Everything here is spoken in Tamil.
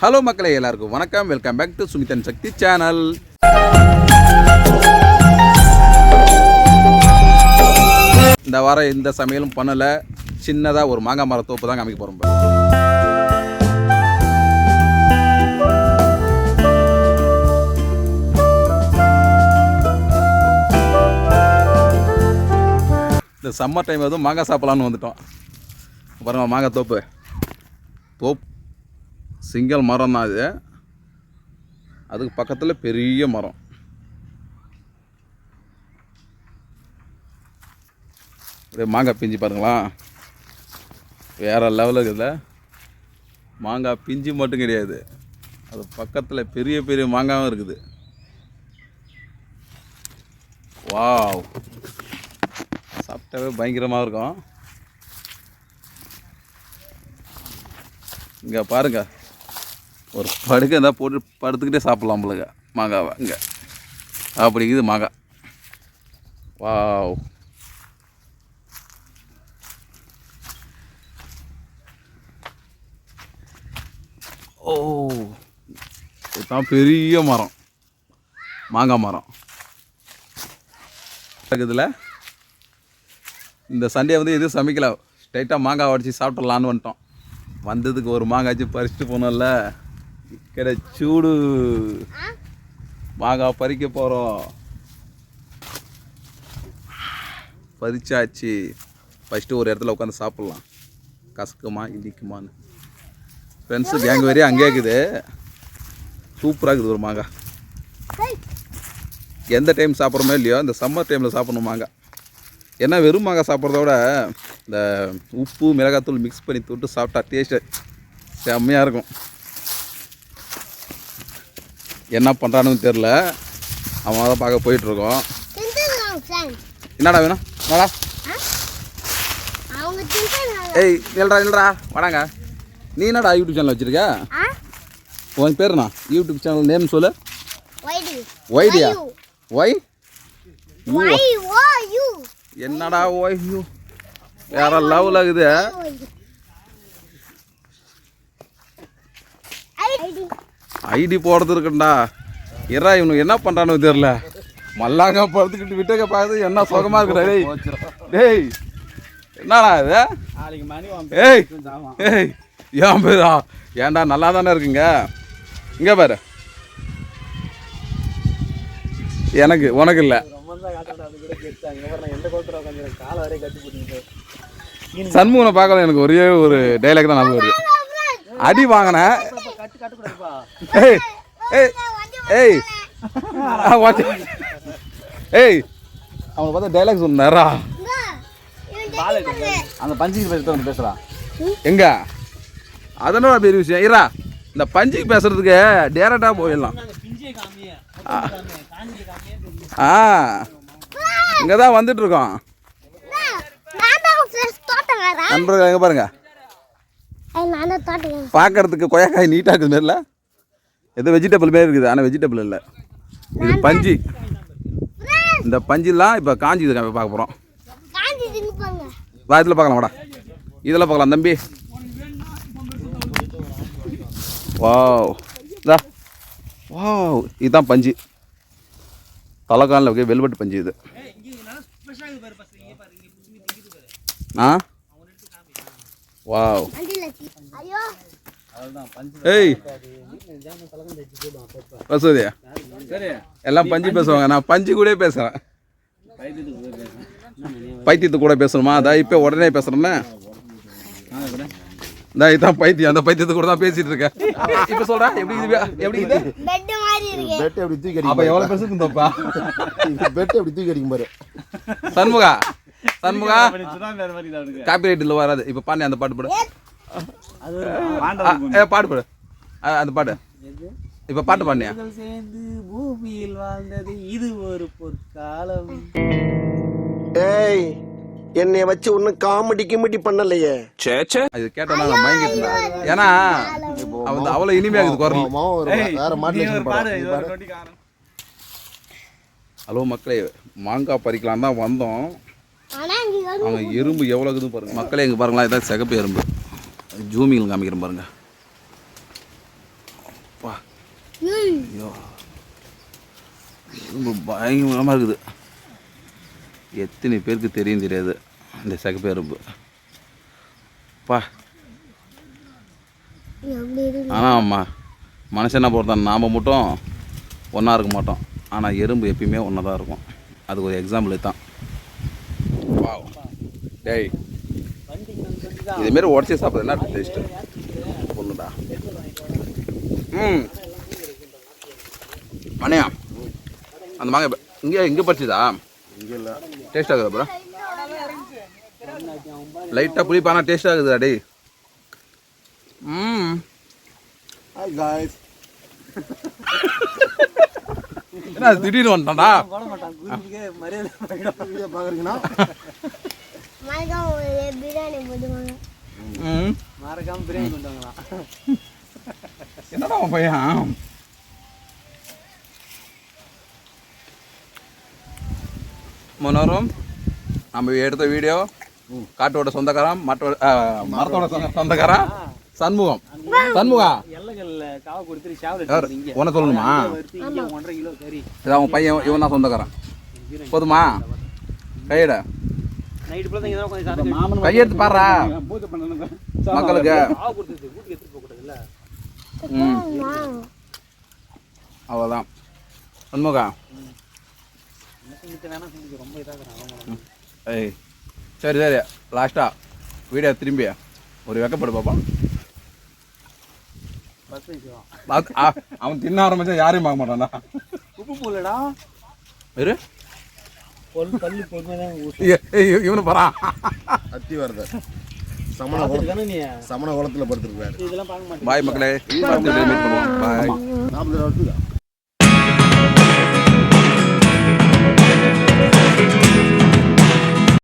ஹலோ மக்களே எல்லாருக்கும் வணக்கம். Welcome back to Sumithan Sakthi channel இந்த வாரம் எந்த சமையலும் பண்ணலை. சின்னதாக ஒரு மாங்காய் மர தோப்பு தான் காமிக்க போகிறோம் இந்த சம்மர் டைம் எதுவும் மாங்காய் சாப்பிட்லான்னு வந்துட்டோம். பாருங்க மாங்காய் தோப்பு. தோப்பு சிங்கிள் மரம் தான் இது அதுக்கு பக்கத்தில் பெரிய மரம். அப்படியே மாங்காய் பிஞ்சு பாருங்களா. வேறு லெவலில் இருக்குதுல்ல மாங்காய் பிஞ்சு மட்டும் கிடையாது. அது பக்கத்தில் பெரிய பெரிய மாங்காவும் இருக்குது. வாவ். சாப்பிட்டாவே பயங்கரமாக இருக்கும். இங்கே பாருங்கள் ஒரு படுக்கை இருந்தால் போட்டு படுத்துக்கிட்டே சாப்பிட்லாம் பிள்ளைங்க மாங்காவை இங்கே அப்படி இருக்குது மாங்காய் வாவ். ஓ. இதுதான் பெரிய மரம். மாங்காய் மரம். இருக்குதுல. இந்த சண்டே வந்து எதுவும் சமைக்கல. ஸ்ட்ரைட்டாக மாங்காய் உடச்சி சாப்பிட்றலான்னு வந்துட்டோம். வந்ததுக்கு ஒரு மாங்காய்ச்சி பறிச்சுட்டு போனோம்ல. கிடை சூடு. மாங்காய் பறிக்க போகிறோம் பறிச்சாச்சு. ஃபஸ்ட்டு ஒரு இடத்துல உட்காந்து சாப்பிட்லாம். கசக்குமா இனிக்குமான்னு ஃப்ரெண்ட்ஸு கேங் வரையும் அங்கேயே இருக்குது? சூப்பராக இருக்குது ஒரு மாங்காய் எந்த டைம் சாப்பிட்றோமோ இல்லையோ இந்த சம்மர் டைமில் சாப்பிடணும் மாங்காய் ஏன்னா வெறும் மாங்காய் சாப்பிட்றத விட இந்த உப்பு மிளகாத்தூள் மிக்ஸ் பண்ணி தொட்டு சாப்பிட்டா டேஸ்ட்டு செம்மையாக இருக்கும். என்ன பண்ணுறான்னு தெரில அவன் தான் பார்க்க போயிட்டுருக்கோம். என்னடா வேணும்? வாடா. ஏய் இல்லடா இல்லடா வாடாங்க. நீ என்னடா யூடியூப் சேனல் வச்சுருக்க? உன் பேர் என்ன? யூடியூப் சேனல் நேம் சொல்லு? ஒய்டியா ஒய்? என்னடா ஒய் யூ வேற லெவல் ID. ஐடி போடுறது இருக்குண்டா. இரா இவனுக்கு என்ன பண்ணுறான்னு தெரில மல்லாங்க படுத்துக்கிட்டு விட்டக்க பார்த்து என்ன சுகமாக இருக்குடா டேய். டேய் என்னடா இது? ஏய் ஏய் ஏன் பேரா? ஏன்டா நல்லா தானே இருக்குங்க? இங்கே பாரு. எனக்கு உனக்கு இல்லை. சண்முகனை பார்க்கல எனக்கு ஒரே ஒரு டைலாக் தான் ஞாபகம் வருது. அடி வாங்கினேன் ஏய் ஏய் ஏய். ஏய் அவனை பார்த்தா டைலாக் சொன்னாரா. அந்த பஞ்சுக்கு பேசிட்டு வந்து பேசுறான் எங்க அதனோட பெரிய விஷயம் இரா இந்த பஞ்சுக்கு பேசுறதுக்கு டேரக்டாக போயிடலாம் ஆ இங்கே தான் வந்துட்டு இருக்கோம் இந்தா. நான் தான் உன் friends தோட்டக்காரன். நண்பர்கள் எங்கே பாருங்க. பார்க்கறதுக்கு கொய்யாக்காய் நீட்டாக இருக்குது மாதிரில ஏதோ வெஜிடபிள் மாரி இருக்குது ஆனால் வெஜிடபிள் இல்லை. இது பஞ்சு. இந்த பஞ்சுலாம் இப்போ காஞ்சி இது பார்க்க போகிறோம். வா இதில் பார்க்கலாம் வாடா. இதில் பார்க்கலாம் தம்பி. வாவ். இதா. வாவ் இதுதான் பஞ்சு. தலைக்காலில் வைக்க வெல்வெட் பஞ்சு இது. ஆ? வாவ் ஏய். வசதியா? சரி எல்லாம் பஞ்சு பேசுவாங்க. நான் பஞ்சு கூட பேசுகிறேன் பைத்தியத்து கூட பேசணுமா? அதான் இப்போ உடனே கூட இந்த இதான் பைத்தியம். அந்த பைத்தியத்து கூட தான் பேசிட்டு இருக்கேன். இப்போ சொல்கிறேன் எப்படி இது? எப்படி இது? பெட் மாதிரி இருக்கு. பெட்டை அப்படி தூக்கி அப்போ எவ்வளோ பேசுக்கு இருந்தோப்பா அடிக்கும் பெட்டை அப்படி தூக்கி அடிக்கும் பாரு. சண்முகா. சண்முகா. காப்பி ரைட்டில் வராது. இப்போ பாண்டி அந்த பாட்டு பாடு. பாடு அந்த பாட்டு இப்போ பாட்டு பூமிகள் சேர்ந்து பூமியில் வாழ்ந்தது இது ஒரு பொற்காலம். ஏய் என்னைய வச்சு ஒன்னும் காமெடி கிமெடி பண்ணலையே. அது கேட்டா நான் மயங்கிட்டேன் ஏன்னா அவன் அவ்வளோ இனிமையாக இருக்குது குரல். வேற மாடுலேஷன் பாடு இது ஹலோ மக்களே மாங்காய் பறிக்கலாம் தான் வந்தோம். ஆனா இங்க வந்து அவங்க எறும்பு எவ்வளோ இருக்குது பாருங்க. மக்களே இங்கே பாருங்களா இதான் சிகப்பு எறும்பு. ஜூமியில் காமிக்கிறேன் பாருங்க. பா ஐயோ. ரொம்ப பயங்கரமாக இருக்குது. எத்தனை பேருக்கு தெரியும் தெரியாது. இந்த சகப்பு பா ஆனால் அம்மா மனுஷனாக பொறுத்தான். நாம் மட்டும் ஒன்றா இருக்க மாட்டோம். ஆனால் எறும்பு எப்பயுமே ஒன்றா தான் இருக்கும். அதுக்கு ஒரு எக்ஸாம்பிள் தான் டேய். இதுமாரி உடச்சி சாப்பிட்றது என்ன டேஸ்ட்டு ஒன்றுடா ம். மணியா அந்த மாங்க இங்கே இங்கே பறிச்சுதா? இங்க இல்ல. டேஸ்ட் ஆகுது அப்புறம் லைட்டாக புளிப்பு ஆனால் டேஸ்ட் ஆகுதுடா டேய். ம். என்ன அது திடீர்னு வந்துட்டான்டா? மறக்காம ஒரு பிரியாணி போட்டுவாங்க ம். மறக்காம பிரியாணி கொண்டு வாங்கலாம் என்னடா உன் பையன்? மனோரம் நம்ம எடுத்த வீடியோ காட்டோட சொந்தக்காரன் மற்றோட மரத்தோட சொந்த- சொந்தக்காரன் சண்முகம். சண்முகா? உன சொல்லணுமா? இதான் உன் பையன் இவன் தான் சொந்தக்காரன். போதுமா? கையிட. நைட்டு ஃபுல்லாக இங்கே தான் சாப்பிட்டு கையெடுத்து பாடுறா மக்களுக்கு. காவை கொடுத்துட்டு வீட்டுக்கு எடுத்துட்டு போக கூடாதுல்ல? ம். அவ்வளோதான் சண்முகா. என்ன செஞ்சுட்டு வேணா செஞ்சுக்க ரொம்ப இதாக ஏய் சரி சரி. லாஸ்ட்டாக வீடியோ திரும்பி ஒரு வெக்கப்படு ஆ, அவன் தின்ன ஆரம்பிச்சா யாரையும் பார்க்க மாட்டான்டா. உப்பு போடலடா. இரு. இவனு போறான் அத்தி வரத சமண சமண குளத்துல படுத்துருக்காரு பாய் மக்களே